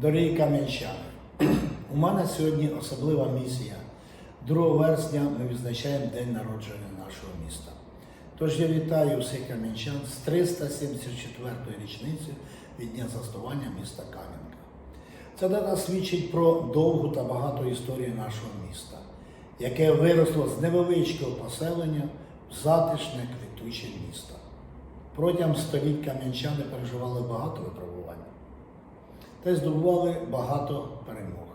Дорогі кам'янчани, у мене сьогодні особлива місія. 2 вересня ми відзначаємо День народження нашого міста. Тож я вітаю всіх кам'янчан з 374-ї річниці від дня заснування міста Кам'янка. Ця дата свідчить про довгу та багату історію нашого міста, яке виросло з невеличкого поселення в затишне квітуче місто. Протягом століть кам'янчани переживали багато випробувань та й здобували багато перемог.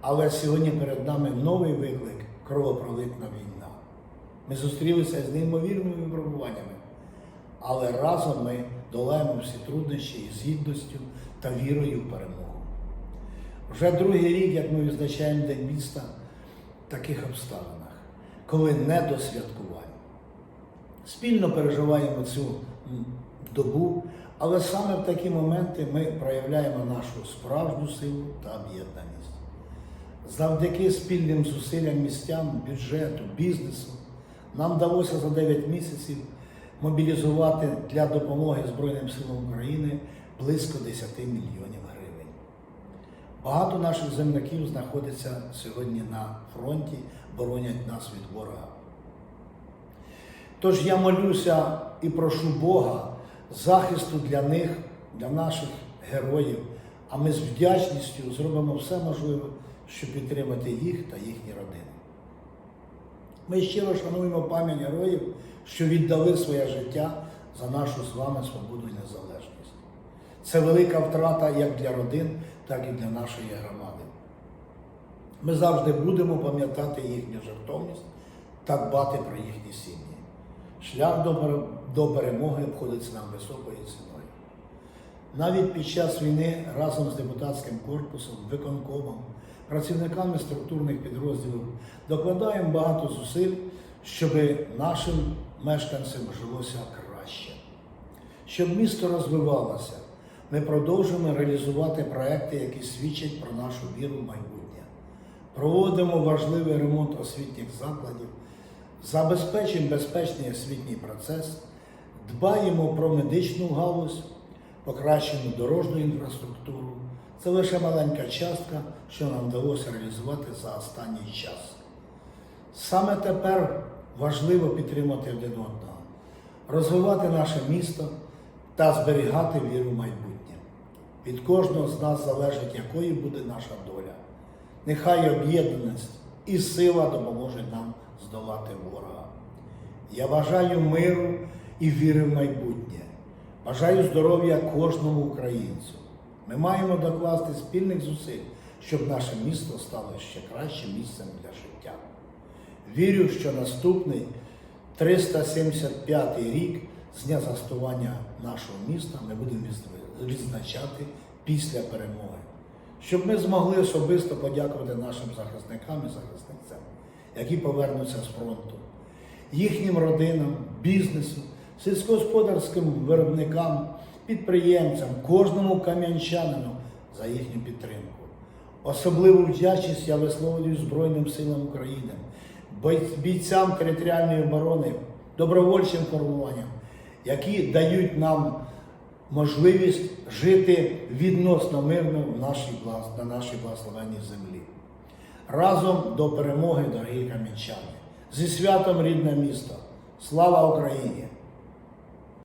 Але сьогодні перед нами новий виклик кровопролитна війна. Ми зустрілися з неймовірними випробуваннями, але разом ми долаємо всі труднощі із гідністю та вірою в перемогу. Вже другий рік, як ми відзначаємо День міста в таких обставинах, коли не до святкувань. Спільно переживаємо цю добу, але саме в такі моменти ми проявляємо нашу справжню силу та об'єднаність. Завдяки спільним зусиллям містян, бюджету, бізнесу нам вдалося за 9 місяців мобілізувати для допомоги Збройним силам України близько 10 мільйонів гривень. Багато наших земляків знаходиться сьогодні на фронті, боронять нас від ворога. Тож я молюся і прошу Бога захисту для них, для наших героїв, а ми з вдячністю зробимо все можливе, щоб підтримати їх та їхні родини. Ми щиро шануємо пам'ять героїв, що віддали своє життя за нашу з вами свободу і незалежність. Це велика втрата як для родин, так і для нашої громади. Ми завжди будемо пам'ятати їхню жертовність та дбати про їхні сім'ї. Шлях до, перемоги обходиться нам високою ціною. Навіть під час війни разом з депутатським корпусом, виконкомом, працівниками структурних підрозділів докладаємо багато зусиль, щоб нашим мешканцям жилося краще. Щоб місто розвивалося, ми продовжуємо реалізувати проекти, які свідчать про нашу віру в майбутнє. Проводимо важливий ремонт освітніх закладів, забезпечуємо безпечний освітній процес, дбаємо про медичну галузь, покращуємо дорожню інфраструктуру. Це лише маленька частка, що нам вдалося реалізувати за останній час. Саме тепер важливо підтримати один одного, розвивати наше місто та зберігати віру в майбутнє. Від кожного з нас залежить, якою буде наша доля. Нехай об'єднаність і сила допоможуть нам здолати ворога. Я бажаю миру і віри в майбутнє. Бажаю здоров'я кожному українцю. Ми маємо докласти спільних зусиль, щоб наше місто стало ще кращим місцем для життя. Вірю, що наступний 375 рік з дня заснування нашого міста ми будемо відзначати після перемоги, щоб ми змогли особисто подякувати нашим захисникам і захисницям, які повернуться з фронту, їхнім родинам, бізнесу, сільськогосподарським виробникам, підприємцям, кожному кам'янчанину за їхню підтримку. Особливу вдячність я висловлюю Збройним силам України, бійцям територіальної оборони, добровольчим формуванням, які дають нам можливість жити відносно мирно в нашій, на нашій благословенній землі. Разом до перемоги, дорогі кам'янчани! Зі святом рідне місто! Слава Україні!